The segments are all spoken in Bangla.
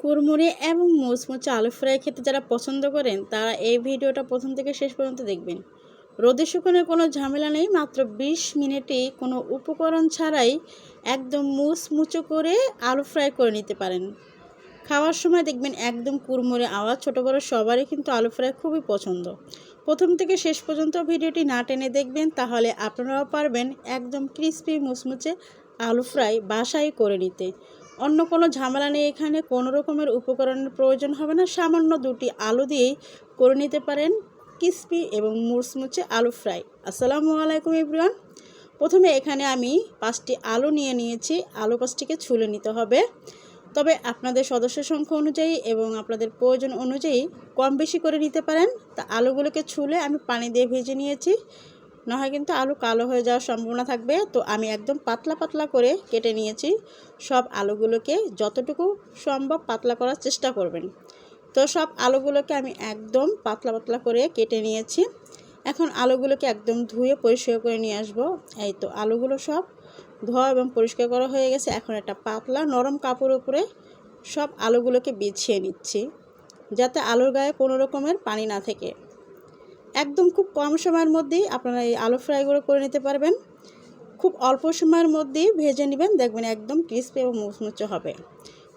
কুরমুরে এবং মুচমুচে আলু ফ্রাই খেতে যারা পছন্দ করেন, তারা এই ভিডিওটা প্রথম থেকে শেষ পর্যন্ত দেখবেন। রোদে শুকানোর কোনো ঝামেলা নেই, মাত্র ২০ মিনিটেই কোনো উপকরণ ছাড়াই একদম মুচমুচো করে আলু ফ্রাই করে নিতে পারেন। খাওয়ার সময় দেখবেন একদম কুরমুরে আওয়াজ ছোটো বড়ো সবারই কিন্তু আলু ফ্রাই খুবই পছন্দ। প্রথম থেকে শেষ পর্যন্ত ভিডিওটি না টেনে দেখবেন, তাহলে আপনারাও পারবেন একদম ক্রিস্পি মুচমুচে আলু ফ্রাই বাসায় করে নিতে। অন্য কোনো ঝামেলা নেই এখানে, কোনো রকমের উপকরণের প্রয়োজন হবে না। সামান্য দুটি আলু দিয়েই করে নিতে পারেন ক্রিস্পি এবং মুচমুচে আলু ফ্রাই। আসসালামু আলাইকুম ইব্রান প্রথমে এখানে আমি পাঁচটি আলু নিয়ে নিয়েছি। আলু পাঁচটিকে ছুলে নিতে হবে। তবে আপনাদের সদস্য সংখ্যা অনুযায়ী এবং আপনাদের প্রয়োজন অনুযায়ী কম বেশি করে নিতে পারেন। তা আলুগুলোকে ছুলে আমি পানি দিয়ে ভেজে নিয়েছি। না হয় কিন্তু আলু কালো হয়ে যাওয়ার সম্ভাবনা থাকবে। তো আমি একদম পাতলা পাতলা করে কেটে নিয়েছি। সব আলুগুলোকে যতটুকু সম্ভব পাতলা করার চেষ্টা করবেন। তো সব আলুগুলোকে আমি একদম পাতলা পাতলা করে কেটে নিয়েছি। এখন আলুগুলোকে একদম ধুয়ে পরিষ্কার করে নিয়ে আসব। এই তো আলুগুলো সব ধোয়া এবং পরিষ্কার করা হয়ে গেছে। এখন একটা পাতলা নরম কাপড় উপরে সব আলুগুলোকে বিছিয়ে নিচ্ছি। যাতে আলুর গায়ে কোনো রকমের পানি না থাকে। একদম খুব কম সময়ের মধ্যেই আপনারা এই আলু ফ্রাইগুলো করে নিতে পারবেন। খুব অল্প সময়ের মধ্যেই ভেজে নেবেন, দেখবেন একদম ক্রিস্পি এবং মুচমুচে হবে।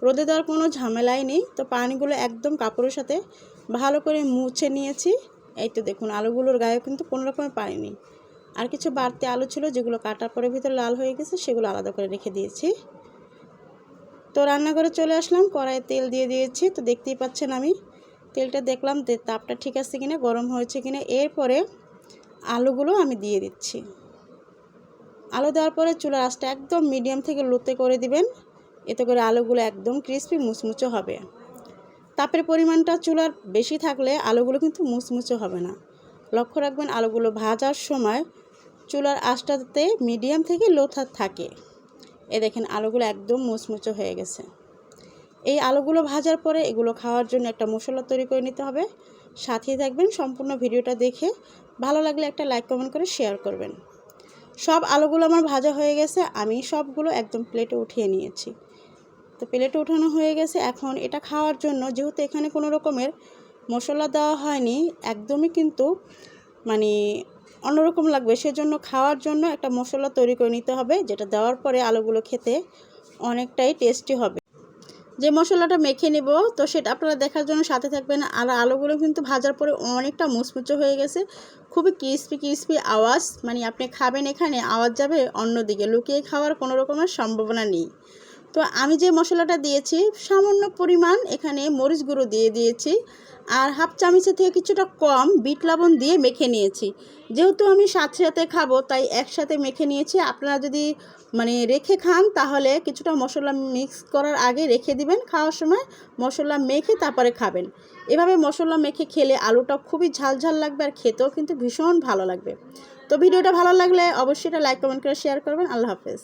রোদে দেওয়ার কোনো ঝামেলাই নেই, তো পানিগুলো একদম কাপড়ের সাথে ভালো করে মুছে নিয়েছি। এই তো দেখুন, আলুগুলোর গায়ে কিন্তু কোনো রকমের পানি নেই। আর কিছু বাড়তি আলু ছিল যেগুলো কাটার পরে ভিতরে লাল হয়ে গেছে, সেগুলো আলাদা করে রেখে দিয়েছি। তো রান্নাঘরে চলে আসলাম, কড়াইয়ে তেল দিয়ে দিয়েছি, তো দেখতেই পাচ্ছেন আমি তেলটা দেখলাম যে তাপটা ঠিক আছে কিনা, গরম হয়েছে কিনা, এরপরে আলুগুলো আমি দিয়ে দিচ্ছি। আলু দেওয়ার পরে চুলার আঁচটা একদম মিডিয়াম থেকে লোতে করে দিবেন, এতে করে আলুগুলো একদম ক্রিস্পি মুচমুচো হবে। তাপের পরিমাণটা চুলার বেশি থাকলে আলুগুলো কিন্তু মুচমুচো হবে না। লক্ষ্য রাখবেন, আলুগুলো ভাজার সময় চুলার আঁচটাতে মিডিয়াম থেকে লো থাকে। এ দেখেন, আলুগুলো একদম মুচমুচো হয়ে গেছে। এই আলুগুলো ভাজার পরে এগুলো খাওয়ার জন্য একটা মশলা তৈরি করে নিতে হবে। সাথেই থাকবেন সম্পূর্ণ ভিডিওটা দেখে ভালো লাগলে একটা লাইক, কমেন্ট করে শেয়ার করবেন। সব আলুগুলো আমার ভাজা হয়ে গেছে, আমি সবগুলো একদম প্লেটে উঠিয়ে নিয়েছি। তো প্লেটে উঠানো হয়ে গেছে, এখন এটা খাওয়ার জন্য যেহেতু এখানে কোনো রকমের মশলা দেওয়া হয়নি, একদমই কিন্তু মানে অন্যরকম লাগবে। সেজন্য খাওয়ার জন্য একটা মশলা তৈরি করে নিতে হবে, যেটা দেওয়ার পরে আলুগুলো খেতে অনেকটাই টেস্টি হবে। যে মশলাটা মেখে নেব, তো সেটা আপনারা দেখার জন্য সাথে থাকবেন। আর আলুগুলো কিন্তু ভাজার পরে অনেকটা মুচমুচো হয়ে গেছে। খুবই ক্রিস্পি ক্রিস্পি আওয়াজ। মানে আপনি খাবেন এখানে, আওয়াজ যাবে অন্যদিকে। লুকিয়ে খাওয়ার কোনো রকমের সম্ভাবনা নেই। তো আমি যে মশলাটা দিয়েছি, সামান্য পরিমাণ এখানে মরিচ গুঁড়ো দিয়ে দিয়েছি আর হাফ চামচের থেকে কিছুটা কম বিট লবণ দিয়ে মেখে নিয়েছি। যেহেতু আমি সাথে সাথে খাব, তাই একসাথে মেখে নিয়েছি। আপনারা যদি মানে রেখে খান, তাহলে কিছুটা মশলা মিক্স করার আগে রেখে দিবেন। খাওয়ার সময় মশলা মেখে তারপরে খাবেন। এভাবে মশলা মেখে খেলে আলুটা খুবই ঝাল ঝাল লাগবে আর খেতেও কিন্তু ভীষণ ভালো লাগবে। তো ভিডিওটা ভালো লাগলে অবশ্যই এটা লাইক কমেন্ট করে শেয়ার করবেন। আল্লাহ হাফেজ।